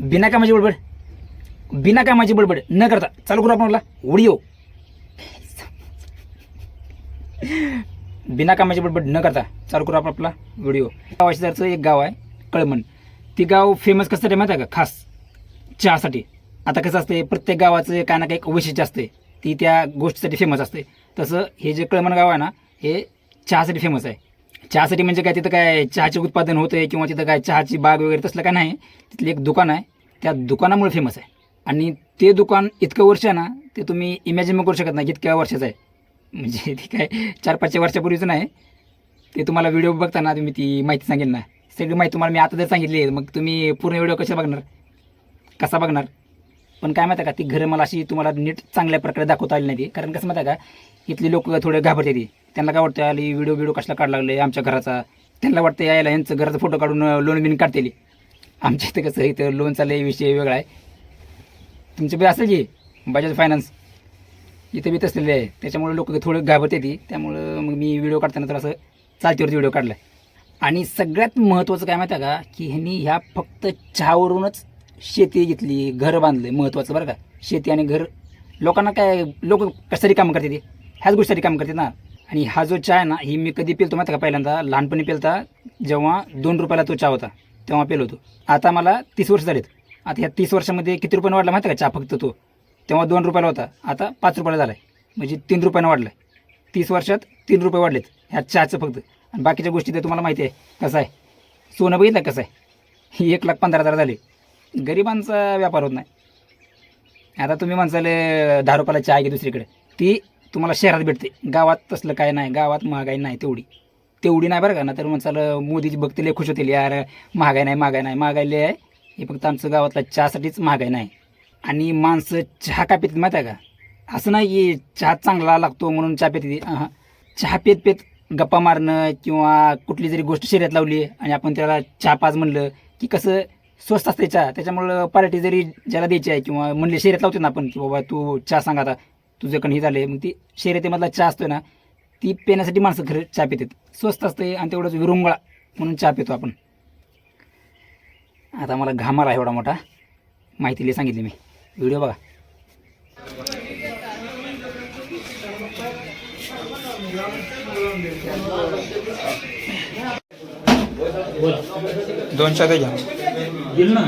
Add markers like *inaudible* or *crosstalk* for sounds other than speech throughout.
बिना कामाची बडबड. बिना कामाची बडबड. न करता. चालू करू आपण आपला. बिना कामाची बडबड न करता. चालू करू आपण आपला व्हिडिओ गावाशेजारचं एक गाव आहे कळमण ती गाव फेमस कसं माहिती आहे का? खास. चहासाठी. आता कसं असते प्रत्येक गावाचं काय ना काही एक वैशिष्ट्य असते ती त्या गोष्टीसाठी फेमस असते. तसं हे जे कळमण गाव आहे ना हे चहासाठी फेमस आहे. चहासाठी म्हणजे काय तिथं काय चहाचे उत्पादन होतं किंवा तिथं काय चहाची बाग वगैरे तसलं काय नाही. तिथलं एक दुकान आहे. त्या दुकानामुळे फेमस आहे. आणि ते दुकान इतकं वर्ष आहे ना ते तुम्ही इमॅजिन करू शकत नाही इतक्या वर्षाचं आहे. म्हणजे *laughs* ते काय चार पाचशे वर्षापूर्वीचं नाही. ते तुम्हाला व्हिडिओ बघताना तुम्ही ती माहिती सांगेल ना. सगळी माहिती तुम्हाला मी आता जर सांगितली आहे, मग तुम्ही पूर्ण व्हिडिओ कशा बघणार? कसा बघणार? पण काय माहिती आहे का ती घरं मला अशी तुम्हाला नीट चांगल्या प्रकारे दाखवता आली नाही कारण कसं माहिती आहे का इथली लोक थोडे घाबरते ती. त्यांना काय वाटतं आली व्हिडिओ व्हिडिओ कसला काढ लागले आमच्या घराचा? त्यांना वाटतं यायला यांचं घराचा फोटो काढून लोन बिन काढतेली आमच्या इथं कसं इथं लोनचा लय विषय वेगळा आहे. तुमचे बी असेल की बजाज फायनान्स इथं बी तसलेले आहे. त्याच्यामुळे लोक थोडं घाबरते ती. त्यामुळं मग मी व्हिडिओ काढताना तर असं चालतीवरती व्हिडिओ काढला आणि सगळ्यात महत्त्वाचं काय माहिती आहे का की ह्यांनी ह्या फक्त चहावरूनच शेती घेतली घर बांधलं महत्त्वाचं बरं का. शेती आणि घर लोकांना काय लोक कशासाठी कामं करते ते? ह्याच गोष्टीसाठी काम करते ना. आणि हा जो चहा आहे ना ही मी कधी पिलतो माहिती आहे का पहिल्यांदा? लहानपणी पिलता जेव्हा दोन रुपयाला तो चहा होता तेव्हा पेलो होतो. आता मला तीस वर्ष झालेत. आता ह्या तीस वर्षामध्ये किती रुपयानं वाढला माहिती आहे का चहा फक्त तो? तेव्हा दोन रुपयाला होता आता पाच रुपयाला झाला आहे म्हणजे तीन रुपयानं वाढला आहे तीस वर्षात तीन रुपये वाढलेत ह्या चहाचं फक्त. आणि बाकीच्या गोष्टी तर तुम्हाला माहिती आहे कसं आहे? सोनं बघितलं कसं आहे? ही *laughs* एक लाख पंधरा हजार झाले. गरिबांचा व्यापार होत नाही. आता तुम्ही म्हणसाल दहा रुपयाला चहा घे दुसरीकडे. ती तुम्हाला शहरात भेटते. गावात तसलं काय नाही. गावात महागाई नाही तेवढी. तेवढी नाही बरं का? ना तर म्हणसाल मोदीची भक्तीला खुश होतील. यार महागाई नाही महागाई नाही. महागाई आहे. हे फक्त आमचं गावातला चहासाठीच महागाई नाही. आणि माणसं चहा का पितात माहिती आहे का? असं नाही की चहा चांगला लागतो म्हणून चहा पिते हां चहा पेत पेत गप्पा मारणं किंवा कुठली जरी गोष्ट शर्यत लावली आणि आपण त्याला चहा पाच म्हणलं की कसं स्वस्त असते चहा. त्याच्यामुळं पार्टी जरी ज्याला द्यायची आहे किंवा म्हणले शर्यत लावतो ना आपण की बाबा तू चहा सांग आता तुझ्याकडे हे झालं आहे मग ती शर्यतीमधला चहा असतो ना ती पिण्यासाठी माणसं खरं चहा पितात. स्वस्त असते आणि तेवढंच विरुंगळा म्हणून चहा पितो आपण. आता मला घाम आला एवढा मोठा. माहिती लई सांगितली मी. व्हिडिओ बघा. दोनशे घ्या. दिल ना.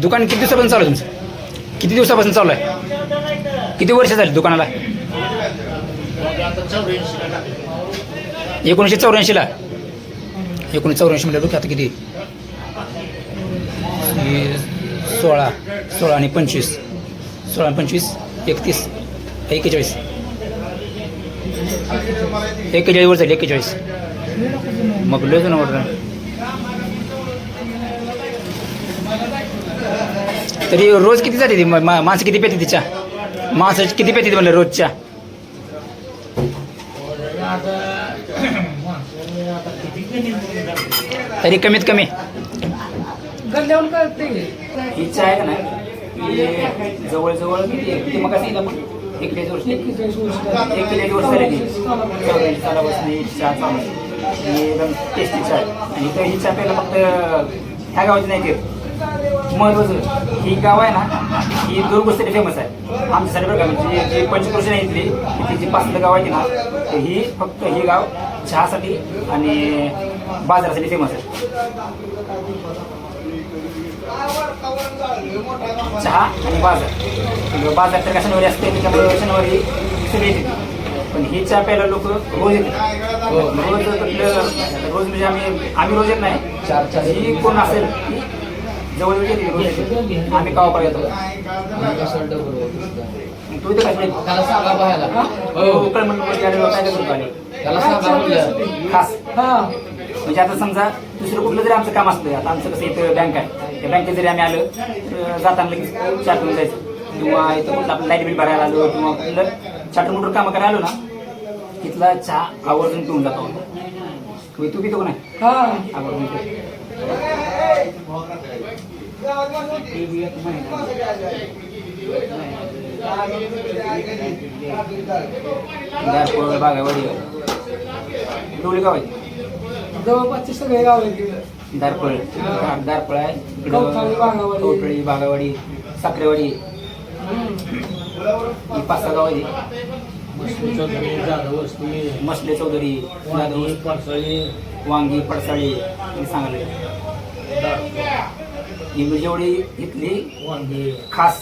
दुकान किती दिवसापासून चालू आहे तुमचं? किती दिवसापासून चालू आहे? किती वर्ष झाली दुकानाला? एकोणीसशे चौऱ्याऐंशीला. एकोणीस चौऱ्याऐंशी म्हणजे डोक्यात आता किती. सोळा सोळा आणि पंचवीस. सोळा आणि पंचवीस एकतीस एक्केचाळीस एक्केचाळीस वर झाली एक्केचाळीस मग लोच ना वाटतं. तरी रोज किती जाते ती? मा- माणसं किती पेते तिच्या? माणसाची किती पेते ती म्हणलं रोजच्या? *clears throat* तरी कमीत कमी. इच्छा आहे का नाही? जवळजवळ किती मग आपण वर्ष. झाली ही चहा चालू आहे. ही एकदम टेस्टी चहा आहे. आणि इथं ही चहा प्यायला फक्त ह्या गावाची नाही ते. महत्वाचं ही गाव आहे ना ही दोन गोष्टी फेमस आहे आमच्यासाठी बरं का म्हणजे जी पंचक्रोशी आहे इथली इथली जी पाचलं गाव आहे की ना तर ही फक्त ही गाव चहासाठी आणि बाजारासाठी फेमस आहे. चहा आणि बाजार. बाजार तर का शनिवारी असते त्याच्यामुळे शनिवारी सगळे येते. पण ही चहा प्यायला लोक रोज येतात. रोज कुठलं रोज म्हणजे आम्ही आम्ही रोज येत नाही. चार चार ही कोण असेल ती जवळ येते रोज येते. आम्ही कावा येतो. तू इथे काय त्याला सांगा बाहेर उकळ म्हणून काय खास. हा. म्हणजे आता समजा दुसरं कुठलं जरी आमचं काम असलं आता आमचं कसं इथं बँक आहे. त्या बँकेत जरी आम्ही आलो तर जाताना लगेच चार करून जायचं. किंवा इथं कुठलं आपलं लाइट बिल भरायला आलो किंवा कुठलं चाटर मोटर कामं करायला आलो ना तिथला चहा आवर्जून पिऊन जातो तू पितो का नाही? हा. आवर्जून बागावाडी डोळी गाव आहे जवळपासचे सगळे गाव आहेत दारपळ. दारपळ आहे. बागावाडी. बागावाडी साखरेवाडी. ही पाच सहा गाव आहे मसले चौधरी जाधव वांगी पडसाळी. हे सांगायला ही जेवढी इथली खास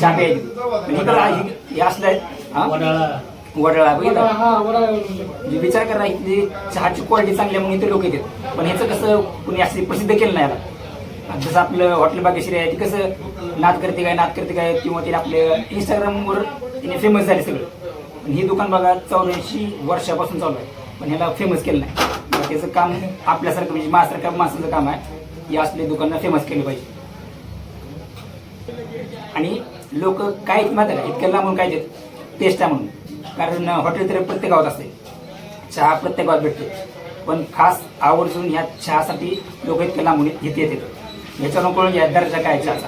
चापे आहेत. आणि इकडं आहे- हे असलं आहे हा? वडाळा. बघितला? हा वडाळ्यावर म्हणजे विचार करा इथली चहाची क्वालिटी चांगली आहे म्हणून इथे लोक येतात. पण ह्याचं कसं कुणी असं प्रसिद्ध केलं नाही याला जसं आपलं हॉटेल बागेश्री आहे ती कसं नाद करते काय नाद करते काय किंवा तिने आपले इंस्टाग्रामवर तिने फेमस झाले सगळं. पण ही दुकान बघा चौऱ्याऐंशी वर्षापासून चालू आहे. पण ह्याला फेमस केलं नाही. मग त्याचं काम आपल्यासारखं म्हणजे माझ्यासारख्या माणसाचं काम आहे. की असले दुकानं फेमस केले पाहिजे. आणि लोक काय माहिती आहे का इतक्या लांबून काय देत? टेस्ट आहे म्हणून. कारण हॉटेल तर प्रत्येक गावात असते. चहा प्रत्येक गावात भेटते. पण खास आवर्जून ह्या चहासाठी लोक इतक्या लांबून घेत येतात. याच्यानं नको घ्या दर्जा काय चहाचा.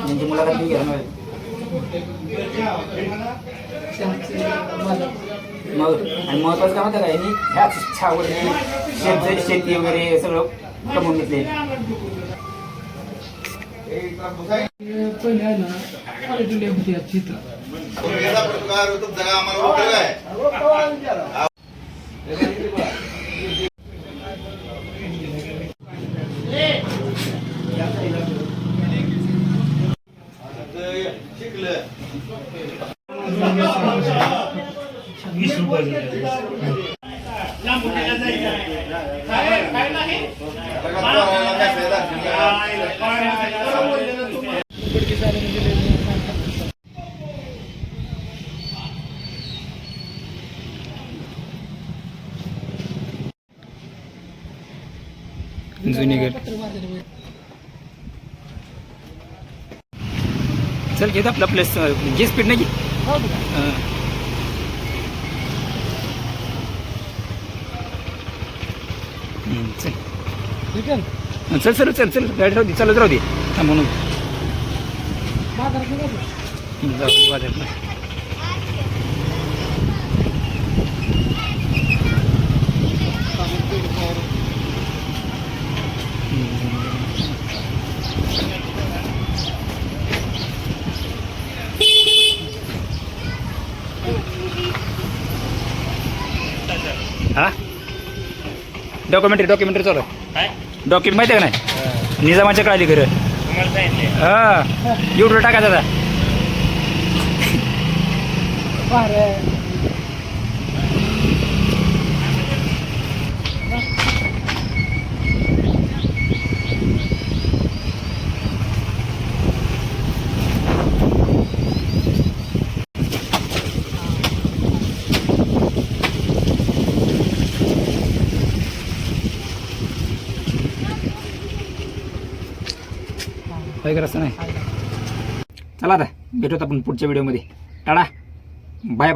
म्हणजे मुलाखत घ्या मग आणि महत्वाचं काय माहिती आहे ह्याच चहावर शेत शेती वगैरे सगळं कमवून घेतले पहिले आहे ना. अडकले होते या चित्र जुनी विनेगर चल घेत आपला प्लस घे स्पीड नाही घे. चल. चल चल चल चल गाडी राहू दे चालत राहू दे. थांबून बाजार डॉक्युमेंटरी डॉक्युमेंटरी चालू डॉक्युमेंट माहिती आहे का नाही? निजामाच्या काळाली घरं हा. युट्यूब टाका दादा भारी नाही. चला आता भेटूत आपण पुढच्या व्हिडिओमध्ये. टाळा बाय बाय.